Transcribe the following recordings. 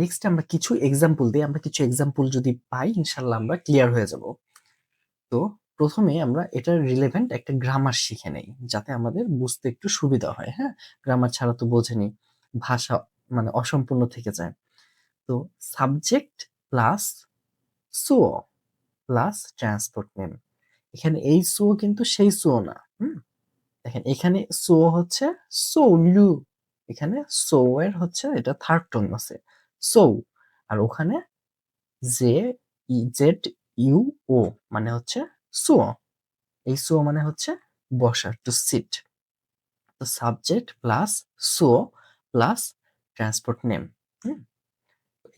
Next আমরা কিছু example দিই আমরা কিছু এক্সাম্পল যদি পাই, ইনশাল্লাহ আমরা ক্লিয়ার হয়ে যাব। তো প্রথমে আমরা এটার রিলেভেন্ট একটা গ্রামার শিখে নেই, যাতে আমাদের বুঝতে একটু সুবিধা হয় হ্যাঁ? গ্রামার ছাড়া তো বোঝেনি, ভাষা মানে অসম্পূর্ণ থেকে যায়। তো subject plus so plus transport name এখানে এই সো কিন্তু সেই সো না, হুম? দেখেন, এখানে সো হচ্ছে সো লু এখানে সো হচ্ছে এটা থার্ড টোন আছে। সো আর ওখানে J E Z U O মানে হচ্ছে সো এই সো মানে হচ্ছে বসার টু সিট তো subject plus so plus transport name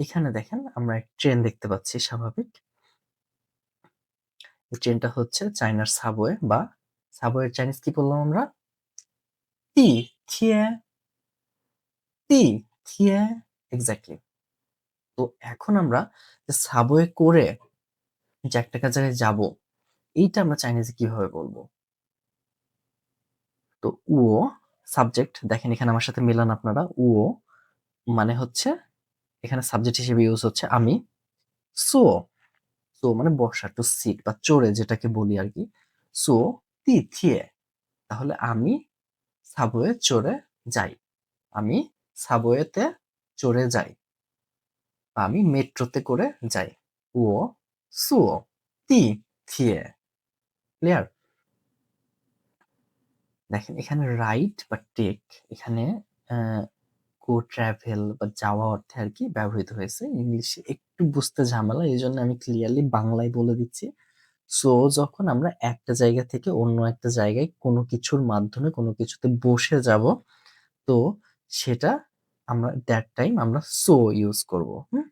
এখানে দেখেন আমরা ট্রেন দেখতে পাচ্ছি স্বাভাবিক। এই ট্রেনটা হচ্ছে চায়নার সাবওয়ে বা সাবওয়ে চাইনিজ কি বললাম আমরা? টি থিয়ে টি থিয়ে এক্স্যাক্টলি তো এখন আমরা সাবওয়ে করে যে একটা জায়গায় যাব, এইটা আমরা চাইনিজে কীভাবে বলব? তো ও সাবজেক্ট দেখেন এখানে আমার সাথে মেলান আপনারা। ও মানে হচ্ছে, এখানে সাবজেক্ট হিসেবে ইউজ হচ্ছে আমি। সো সো মানে বসা টু সিট বা চড়ে যেটাকে বলি আর কি। সো, তি, থিয়ে। তাহলে আমি সাবওয়ে চড়ে যাই। আমি সাবওয়েতে চড়ে যাই। আমি মেট্রোতে করে যাই। ও সু তি, থিয়ে। ক্লিয়ার দেখেন, এখানে রাইট বা টেক এখানে গো ট্রাভেল বা যাওয়া অর্থে আর কি ব্যবহৃত হয়েছে। ইংলিশে একটু বুঝতে ঝামেলা, এই জন্য আমি ক্লিয়ারলি বাংলায় বলে দিচ্ছি। সো যখন আমরা একটা জায়গা থেকে অন্য একটা জায়গায় কোনো কিছুর মাধ্যমে কোনো কিছুতে বসে যাব, তো সেটা আমরা দ্যাট টাইম আমরা সো ইউজ করব, হুম?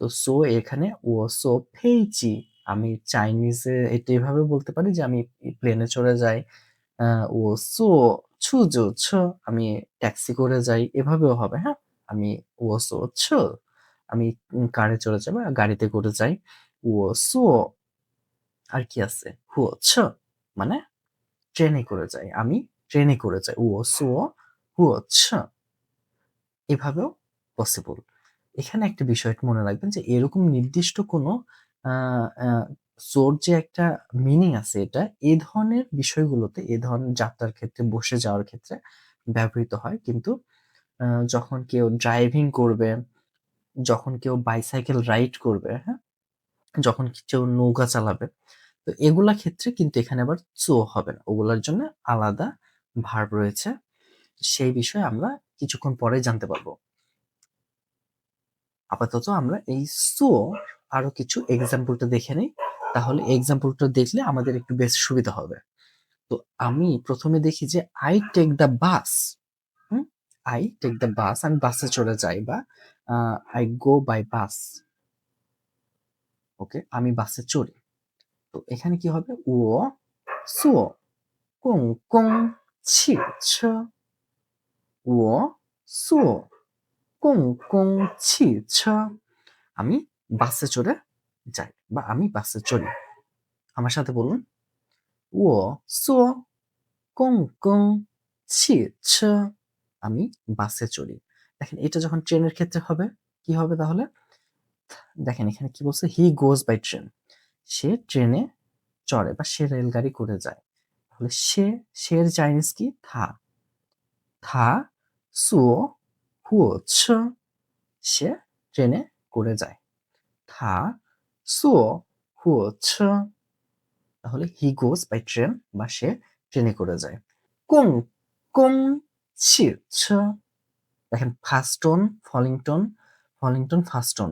তো সো এখানে ও সো ফেইচি। আমি চাইনিজে এটা এভাবে বলতে পারি যে আমি প্লেনে চড়ে যাই ও সো ছুজু ছ, আমি ট্যাক্সি করে যাই, এভাবেও হবে হ্যাঁ? আমি ও সো ছ, আমি কারে চড়ে যাই বা গাড়িতে করে যাই ও সো আর কি আছে? হুও ছ মানে ট্রেনে করে যাই, আমি ট্রেনে করে যাই ও সো হুও ছ। এভাবেও পসিবল এখানে একটা বিষয় মনে রাখবেন যে, এরকম নির্দিষ্ট কোনো সোর যে একটা মিনিং আছে এটা, এ ধরনের বিষয়গুলোতে, এ ধরনের যাত্রার ক্ষেত্রে, বসে যাওয়ার ক্ষেত্রে ব্যবহৃত হয়। কিন্তু যখন কেউ ড্রাইভিং করবে, যখন কেউ বাইসাইকেল রাইড করবে হ্যাঁ? যখন কেউ নৌকা চালাবে, তো এগুলা ক্ষেত্রে কিন্তু এখানে আবার চো হবে না। ওগুলার জন্য আলাদা ভার্ব রয়েছে। সেই বিষয়ে আমরা কিছুক্ষণ পরে জানতে পারব। আপাতত আমরা এই সো আরও কিছু এক্সাম্পলটা দেখে নিই। তাহলে এক্সাম্পলটা দেখলে আমাদের একটু বেশ সুবিধা হবে। তো আমি প্রথমে দেখি যে I take the bus I take the bus আমি বাসে চলে যাই বা আই গো বাই বাস ওকে, আমি বাসে চড়ি। তো এখানে কি হবে? ও সো কং কং ছি ছ ও সো ছ আমি বাসে চড়ে যাই, বা আমি বাসে চড়ি। আমার সাথে বলুন ও সো কং কং ছি ছ আমি বাসে চড়ি। দেখেন, এটা যখন ট্রেনের ক্ষেত্রে হবে, কি হবে তাহলে? দেখেন, এখানে কি বলছে? হি গোজ বাই ট্রেন সে ট্রেনে চড়ে বা সে রেলগাড়ি করে যায়। তাহলে সে সের চাইনিজ কি? থা। থা সুও হুও ছ সে ট্রেনে করে যায় থা সুও হুও ছ তাহলে হি গোজ বাই ট্রেন বা সে ট্রেনে করে যায় কোং কোং ছি ছ দেখেন first tone falling tone tone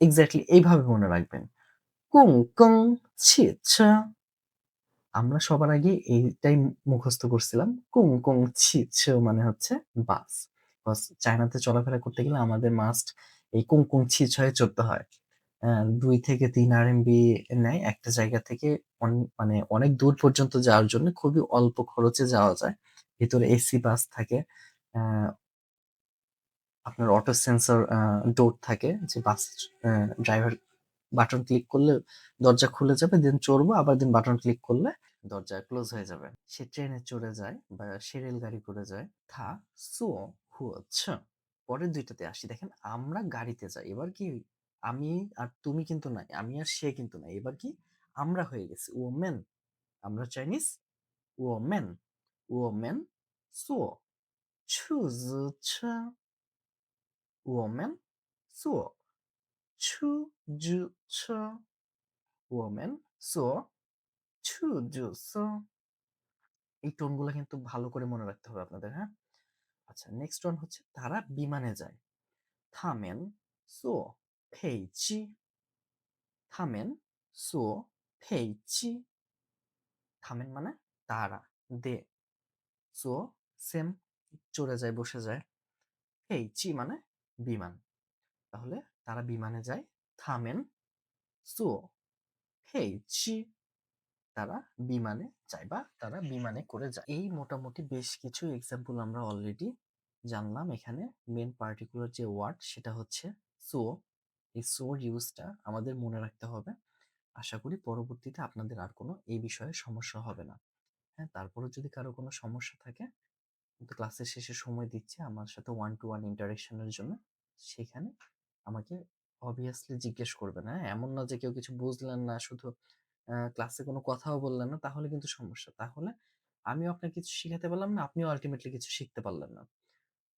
exactly এইভাবে মনে রাখবেন। কুং কুং ছি ছ আমরা সবার আগে এইটাই মুখস্থ করছিলাম, কুং কুং, ছি মানে হচ্ছে বাস। বাস চায়নাতে চলাফেরা করতে গেলে আমাদের মাস্ট এই কুং কুং, ছি, ছয়ে চড়তে হয়। দুই থেকে তিন আর এমবি নেয় একটা জায়গা থেকে মানে অনেক দূর পর্যন্ত যাওয়ার জন্য খুবই অল্প খরচে যাওয়া যায়। ভিতরে এসি বাস থাকে আপনার অটো সেন্সর ডোর থাকে যে বাস ড্রাইভার বাটন ক্লিক করলে দরজা খুলে যাবে দেন চড়বো, আবার দেন বাটন ক্লিক করলে দরজা ক্লোজ হয়ে যাবে। সে ট্রেনে চড়ে যায় বা সে রেলগাড়ি করে যায়। থা, সো হুয়াচ্ছ পরের দুইটাতে আসি। দেখেন, আমরা গাড়িতে যাই। এবার কি আমি আর তুমি কিন্তু নাই, আমি আর সে কিন্তু নাই। এবার কি আমরা হয়ে গেছি। ও মেন আমরা চাইনিজ ও মেন ও মেন সো ছ। ও মেন সো জু ছ ও মেন সো ছু জু ছ এই টোনগুলো কিন্তু ভালো করে মনে রাখতে হবে আপনাদের হ্যাঁ? আচ্ছা নেক্সট ওয়ান হচ্ছে তারা বিমানে যায়। থামেন, সো ফেইচি। থামেন, সো ফেইচি। থামেন মানে তারা, দে। সো সেম, চড়ে যায়, বসে যায়। ফেইচি মানে বিমান। তাহলে তারা বিমানে যায়, থামেন। সো ফেইচি তারা বিমানে যায় বা তারা বিমানে করে যায়। এই মোটামুটি বেশ কিছু এক্সাম্পল আমরা অলরেডি জানলাম। এখানে মেন পার্টিকুলার যে ওয়ার্ড সেটা হচ্ছে সো। এই সোর ইউজটা আমাদের মনে রাখতে হবে। আশা করি পরবর্তীতে আপনাদের আর কোনো এই বিষয়ে সমস্যা হবে না। হ্যাঁ তারপরে যদি কারও কোনো সমস্যা থাকে ক্লাসের শেষে সময় দিচ্ছে। আমার সাথে ওয়ান টু ওয়ান ইন্টারাকশনের জন্য। সেখানে আমাকে অবভিয়াসলি জিজ্ঞেস করবেন হ্যাঁ? এমন না যে কেউ কিছু বুঝলেন না, শুধু ক্লাসে কোনো কথাও বললেন না, তাহলে কিন্তু সমস্যা। তাহলে আমিও আপনাকে কিছু শিখাতে পারলাম না, আপনিও আলটিমেটলি কিছু শিখতে পারলেন না।